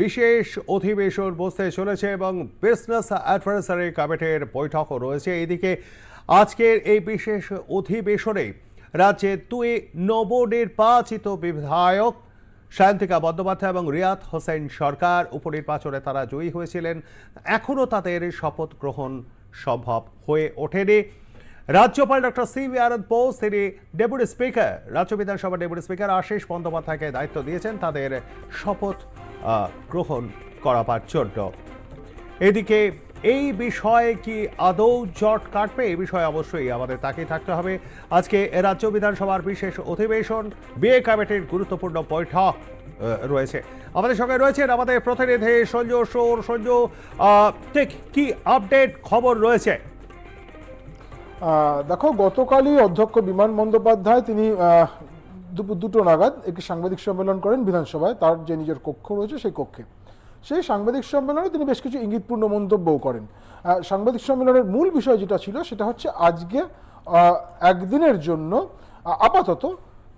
বিশেষ অধিবেশন বসতে চলেছে এবং বিজনেস অ্যাডভাইসারি কমিটির বৈঠকও রয়েছে। এদিকে আজকের এই বিশেষ অধিবেশনে রাজ্যে দুই নবনির্বাচিত বিধায়ক সায়ন্তিকা বন্দ্যোপাধ্যায় এবং রিয়াদ হোসেন সরকার উপনির্বাচনে তারা জয়ী হয়েছিলেন। এখনও তাদের শপথ গ্রহণ সম্ভব হয়ে ওঠেনি। রাজ্যপাল doctor C V Ananda Bose, তিনি ডেপুটি স্পিকার, রাজ্য বিধানসভার ডেপুটি স্পিকার আশিস বন্দ্যোপাধ্যায়কে দায়িত্ব দিয়েছেন তাদের শপথ গ্রহণ করাবার জন্য। এদিকে এই বিষয়ে কি আদৌ জট কাটবে? এই বিষয়ে অবশ্যই আমাদের তাকিয়ে থাকতে হবে। আজকে রাজ্য বিধানসভার বিশেষ অধিবেশন বিয়ে কমিটির গুরুত্বপূর্ণ বৈঠক রয়েছে। আমাদের সঙ্গে রয়েছেন আমাদের প্রতিনিধি সঞ্জু সোর। সঞ্জু ঠিক কি আপডেট খবর রয়েছে? দেখো, গতকালই অধ্যক্ষ বিমান বন্দ্যোপাধ্যায় তিনি দুপুর দুটো নাগাদ একটি সাংবাদিক সম্মেলন করেন বিধানসভায়, তার যে নিজের কক্ষ রয়েছে সেই কক্ষে। সেই সাংবাদিক সম্মেলনে তিনি বেশ কিছু ইঙ্গিতপূর্ণ মন্তব্যও করেন। সাংবাদিক সম্মেলনের মূল বিষয় যেটা ছিল সেটা হচ্ছে আজকে একদিনের জন্য আপাতত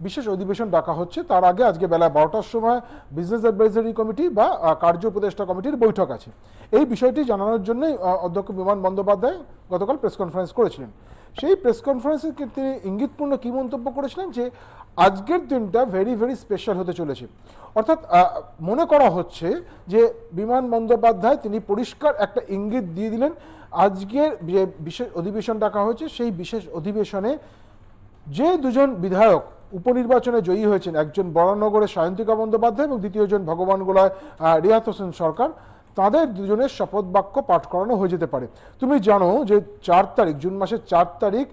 বিশেষ অধিবেশন ডাকা হচ্ছে। তার আগে আজকে বেলা বারোটার সময় বিজনেস অ্যাডভাইজারি কমিটি বা কার্য উপদেষ্টা কমিটির বৈঠক আছে। এই বিষয়টি জানানোর জন্যই অধ্যক্ষ বিমান বন্দ্যোপাধ্যায় গতকাল প্রেস কনফারেন্স করেছিলেন। সেই প্রেস কনফারেন্সে কি- তিনি ইঙ্গিতপূর্ণ কী মন্তব্য করেছিলেন যে আজকের দিনটা ভেরি ভেরি স্পেশাল হতে চলেছে। অর্থাৎ মনে করা হচ্ছে যে বিমান বন্দ্যোপাধ্যায় তিনি পরিষ্কার একটা ইঙ্গিত দিয়ে দিলেন, আজকের যে বিশেষ অধিবেশন ডাকা হয়েছে, সেই বিশেষ অধিবেশনে যে দুজন বিধায়ক উপনির্বাচনে জয়ী হয়েছেন, একজন বরানগরের সায়ন্তিকা বন্দ্যোপাধ্যায় এবং দ্বিতীয়জন ভগবান গোলায় রিয়াত হোসেন সরকার তাদের দুজনের শপথ বাক্য পাঠ করানো হয়ে যেতে পারে। তুমি জানো যে চার তারিখ, জুন মাসের চার তারিখ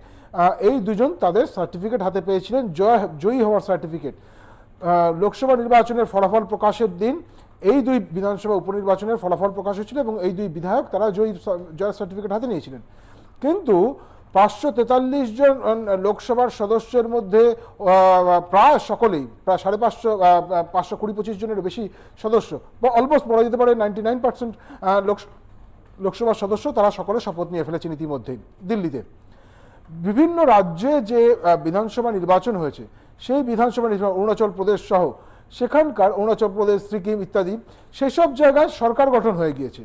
এই দুজন তাদের সার্টিফিকেট হাতে পেয়েছিলেন, জয় জয়ী হওয়ার সার্টিফিকেট লোকসভা নির্বাচনের ফলাফল প্রকাশের দিন এই দুই বিধানসভা উপনির্বাচনের ফলাফল প্রকাশ হয়েছিল এবং এই দুই বিধায়ক তারা জয়ী জয় সার্টিফিকেট হাতে নিয়েছিলেন। কিন্তু পাঁচশো তেতাল্লিশ জন লোকসভার সদস্যের মধ্যে প্রায় সকলেই, প্রায় সাড়ে পাঁচশো পাঁচশো কুড়ি পঁচিশ জনের বেশি সদস্য, বা অলমোস্ট বলা যেতে পারে নাইনটি নাইন পার্সেন্ট লোক লোকসভার সদস্য, তারা সকলে শপথ নিয়ে ফেলেছেন ইতিমধ্যেই দিল্লিতে। বিভিন্ন রাজ্যে যে বিধানসভা নির্বাচন হয়েছে, সেই বিধানসভা নির্বাচন, অরুণাচল প্রদেশ সহ, সেখানকার অরুণাচল প্রদেশ, সিকিম ইত্যাদি, সেসব জায়গায় সরকার গঠন হয়ে গিয়েছে।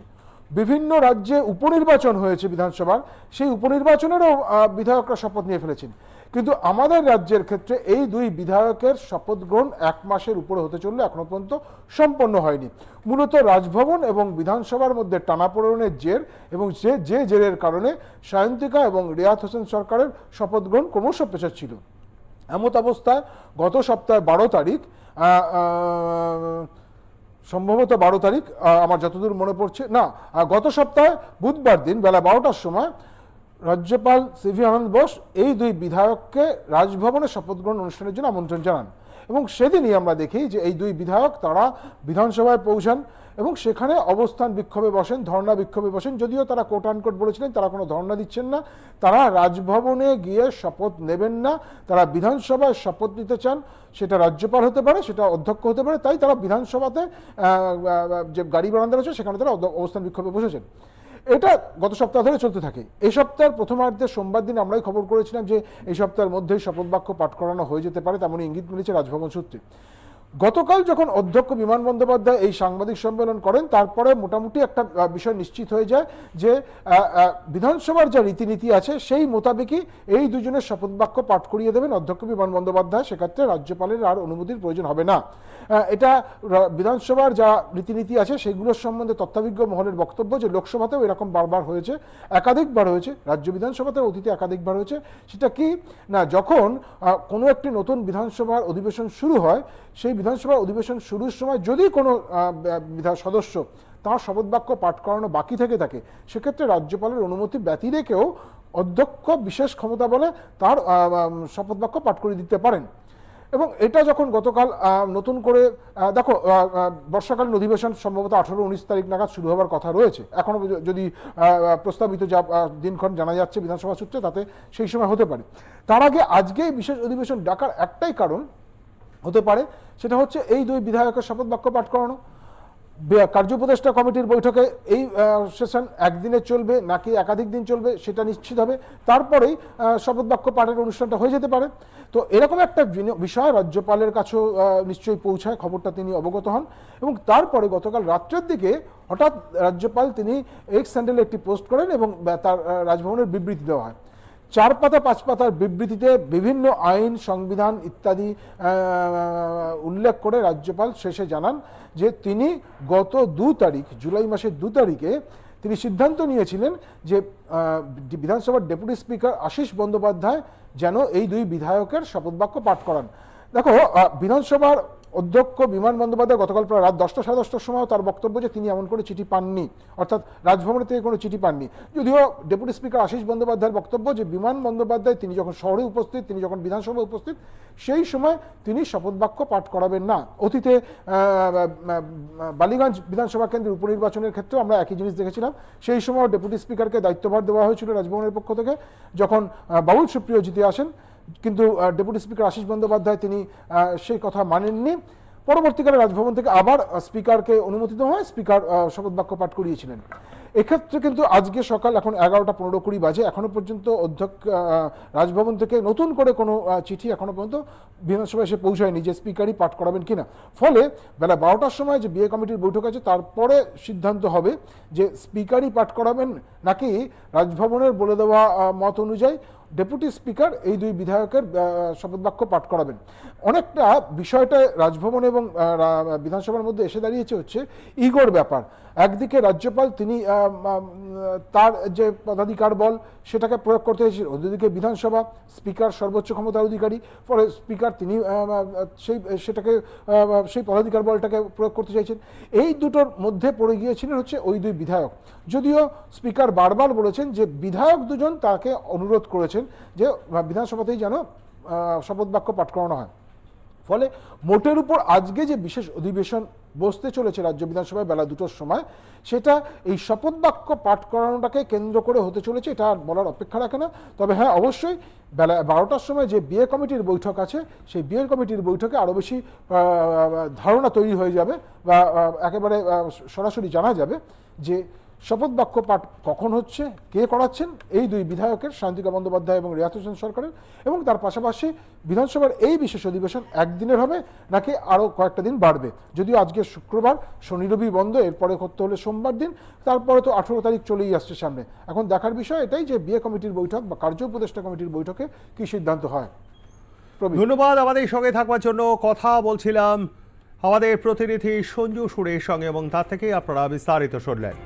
বিভিন্ন রাজ্যে উপনির্বাচন হয়েছে বিধানসভার। সেই উপনির্বাচনেরও বিধায়করা শপথ নিয়ে ফেলেছেন। কিন্তু আমাদের রাজ্যের ক্ষেত্রে এই দুই বিধায়কের শপথ গ্রহণ এক মাসের উপরে হতে চললে এখনও পর্যন্ত সম্পন্ন হয়নি। মূলত রাজভবন এবং বিধানসভার মধ্যে টানাপোড়েনের জের এবং যে যে জেরের কারণে সায়ন্তিকা এবং রিয়াত হোসেন সরকারের শপথ গ্রহণ ক্রমশ পেছাচ্ছিল। ছিল এমত অবস্থায় গত সপ্তাহে বারো তারিখ সম্ভবত বারো তারিখ আমার যতদূর মনে পড়ছে, না গত সপ্তাহে বুধবার দিন বেলা বারোটার সময় রাজ্যপাল সিভি আনন্দ বোস এই দুই বিধায়ককে রাজভবনে শপথ গ্রহণ অনুষ্ঠানের জন্য আমন্ত্রণ জানান। এবং সেদিনই আমরা দেখি যে এই দুই বিধায়ক তারা বিধানসভায় পৌঁছান। এবং সেখানে অবস্থান বিক্ষোভে বসেন, ধর্ণা বিক্ষোভে বসেন। যদিও তারা কোট আনকোট বলেছিলেন, তারা কোনো ধর্ণা দিচ্ছেন না। তারা রাজভবনে গিয়ে শপথ নেবেন না। তারা বিধানসভায় শপথ নিতে চান, সেটা রাজ্যপাল হতে পারে, সেটা অধ্যক্ষ হতে পারে। তাই তারা বিধানসভাতে যে গাড়ি বারান্দা রয়েছে সেখানে তারা অবস্থান বিক্ষোভে বসেছেন। এটা গত সপ্তাহ ধরে চলতে থাকে। এই সপ্তাহের প্রথমার্ধে সোমবার দিন আমরাই খবর করেছিলাম যে, এই সপ্তাহের মধ্যেই শপথ বাক্য পাঠ করানো হয়ে যেতে পারে, তেমনই ইঙ্গিত মিলেছে রাজভবন সূত্রে। গতকাল যখন অধ্যক্ষ বিমান বন্দ্যোপাধ্যায় এই সাংবাদিক সম্মেলন করেন, তারপরে মোটামুটি একটা বিষয় নিশ্চিত হয়ে যায় যে বিধানসভার যা রীতিনীতি আছে, সেই মোতাবেকই এই দুজনের শপথ বাক্য পাঠ করিয়ে দেবেন অধ্যক্ষ বিমান বন্দ্যোপাধ্যায়। সেক্ষেত্রে রাজ্যপালের আর অনুমতির প্রয়োজন হবে না। এটা বিধানসভার যা রীতিনীতি আছে, সেগুলোর সম্বন্ধে তত্ত্বাভিজ্ঞ মহলের বক্তব্য যে লোকসভাতেও এরকম বারবার হয়েছে, একাধিকবার হয়েছে, রাজ্য বিধানসভাতেও অতীতে একাধিকবার হয়েছে, সেটা কি? না, যখন কোনো একটি নতুন বিধানসভার অধিবেশন শুরু হয়, সেই বিধানসভার অধিবেশন শুরুর সময় যদি কোনো বিধান সদস্য তার শপথ বাক্য পাঠ করানো বাকি থেকে থাকে সেক্ষেত্রে রাজ্যপালের অনুমতি ব্যতি রেখেও অধ্যক্ষ বিশেষ ক্ষমতা বলে তার আহ, আহ, শপথ বাক্য পাঠ করে দিতে পারেন। এবং এটা যখন গতকাল নতুন করে দেখো বর্ষাকালীন অধিবেশন সম্ভবত আঠারো উনিশ তারিখ নাগাদ শুরু হওয়ার কথা রয়েছে। এখনও যদি প্রস্তাবিত যা দিনক্ষণ জানা যাচ্ছে বিধানসভা সূত্রে তাতে সেই সময় হতে পারে। তার আগে আজকে বিশেষ অধিবেশন ডাকার একটাই কারণ হতে পারে। সেটা হচ্ছে এই দুই বিধায়কের শপথ বাক্য পাঠ করানো। বে- কার্য উপদেষ্টা কমিটির বৈঠকে এই সেশন একদিনে চলবে নাকি একাধিক দিন চলবে সেটা নিশ্চিত হবে। তারপরেই শপথ বাক্য পাঠের অনুষ্ঠানটা হয়ে যেতে পারে। তো এরকম একটা বিষয় রাজ্যপালের কাছেও নিশ্চয়ই পৌঁছায়, খবরটা তিনি অবগত হন। এবং তারপরে গতকাল রাত্রের দিকে হঠাৎ রাজ্যপাল তিনি এক্স স্যান্ডেলে একটি পোস্ট করেন এবং তার রাজভবনের বিবৃতি দেওয়া হয়। চার পাতা পাঁচ পাতার বিবৃতিতে বিভিন্ন আইন, সংবিধান ইত্যাদি উল্লেখ করে রাজ্যপাল শেষে জানান যে তিনি গত দু তারিখ, জুলাই মাসের দু তারিখে তিনি সিদ্ধান্ত নিয়েছিলেন যে বিধানসভার ডেপুটি স্পিকার আশিস বন্দ্যোপাধ্যায় যেন এই দুই বিধায়কের শপথবাক্য পাঠ করান। দেখো বিধানসভার অধ্যক্ষ বিমান বন্দ্যোপাধ্যায় গতকাল প্রায় রাত দশটা, সাড়ে দশটার সময় তার বক্তব্য যে তিনি এমন কোনো চিঠি পাননি, অর্থাৎ রাজভবনের থেকে কোনো চিঠি পাননি। যদিও ডেপুটি স্পিকার আশিস বন্দ্যোপাধ্যায়ের বক্তব্য যে বিমান বন্দ্যোপাধ্যায় তিনি যখন শহরে উপস্থিত, তিনি যখন বিধানসভায় উপস্থিত, সেই সময় তিনি শপথ বাক্য পাঠ করাবেন না। অতীতে বালিগঞ্জ বিধানসভা কেন্দ্রের উপনির্বাচনের ক্ষেত্রেও আমরা একই জিনিস দেখেছিলাম। সেই সময় ডেপুটি স্পিকারকে দায়িত্বভার দেওয়া হয়েছিল রাজভবনের পক্ষ থেকে। যখন বাবুল সুপ্রিয় জিতে আসেন কিন্তু ডেপুটি স্পিকার আশিস বন্দ্যোপাধ্যায় তিনি সেই কথা মানেননি। পরবর্তীকালে রাজভবন থেকে আবার স্পিকারকে অনুমোদিত হয় স্পিকার শপথ বাক্য পাঠ করিয়েছিলেন। এক্ষেত্রে কিন্তু আজকে সকাল এখন এগারোটা পনেরো কুড়ি বাজে, এখনও পর্যন্ত অধ্যক্ষ রাজভবন থেকে নতুন করে কোনো চিঠি এখনও পর্যন্ত বিধানসভায় এসে পৌঁছায়নি যে স্পিকারই পাঠ করাবেন কিনা। ফলে বেলা বারোটার সময় যে বিএ কমিটির বৈঠক আছে, তারপরে সিদ্ধান্ত হবে যে স্পিকারই পাঠ করাবেন নাকি রাজভবনের বলে দেওয়া মত অনুযায়ী ডেপুটি স্পিকার এই দুই বিধায়কের আহ, শপথবাক্য পাঠ করাবেন। অনেকটা বিষয়টা রাজভবন এবং বিধানসভার মধ্যে এসে দাঁড়িয়েছে হচ্ছে ইগোর ব্যাপার। একদিকে রাজ্যপাল তিনি তার যে পদাধিকার বল সেটাকে প্রয়োগ করতে চাইছেন অন্যদিকে বিধানসভা স্পিকার সর্বোচ্চ ক্ষমতার অধিকারী ফলে স্পিকার তিনি সেই সেটাকে সেই পদাধিকার বলটাকে প্রয়োগ করতে চাইছেন। এই দুটোর মধ্যে পড়ে গিয়েছিলেন হচ্ছে ওই দুই বিধায়ক। যদিও স্পিকার বারবার বলেছেন যে বিধায়ক দুজন তাকে অনুরোধ করেছেন যে বিধানসভাতেই যেন শপথ বাক্য পাঠ করানো হয়। ফলে মোটের উপর আজকে যে বিশেষ অধিবেশন বসতে চলেছে রাজ্য বিধানসভায় বেলা দুটোর সময়, সেটা এই শপথ বাক্য পাঠ করানোটাকে কেন্দ্র করে হতে চলেছে, এটা আর বলার অপেক্ষা রাখে না। তবে হ্যাঁ অবশ্যই বেলা বারোটার সময় যে বিয়ে কমিটির বৈঠক আছে, সেই বিয়ে কমিটির বৈঠকে আরও বেশি ধারণা তৈরি হয়ে যাবে বা একেবারে সরাসরি জানা যাবে যে শপথ বাক্য পাঠ কখন হচ্ছে? কে করাচ্ছেন? এই দুই বিধায়কের, শান্তিকা বন্দ্যোপাধ্যায় এবং রিয়াত হোসেন সরকারের। এবং তার পাশাপাশি বিধানসভার এই বিশেষ অধিবেশন একদিনের হবে, নাকি আরও কয়েকটা দিন বাড়বে? যদিও আজকে শুক্রবার, শনি রবি বন্ধ, এরপরে করতে হলে সোমবার দিন, তারপরে তো আঠেরো তারিখ চলেই আসছে সামনে। এখন দেখার বিষয় এটাই যে বিয়ে কমিটির বৈঠক বা কার্য উপদেষ্টা কমিটির বৈঠকে কী সিদ্ধান্ত হয়? ধন্যবাদ আমাদের সঙ্গে থাকবার জন্য। কথা বলছিলাম আমাদের প্রতিনিধি সঞ্জু সুরের সঙ্গে এবং তার থেকেই আপনারা বিস্তারিত শুনলেন।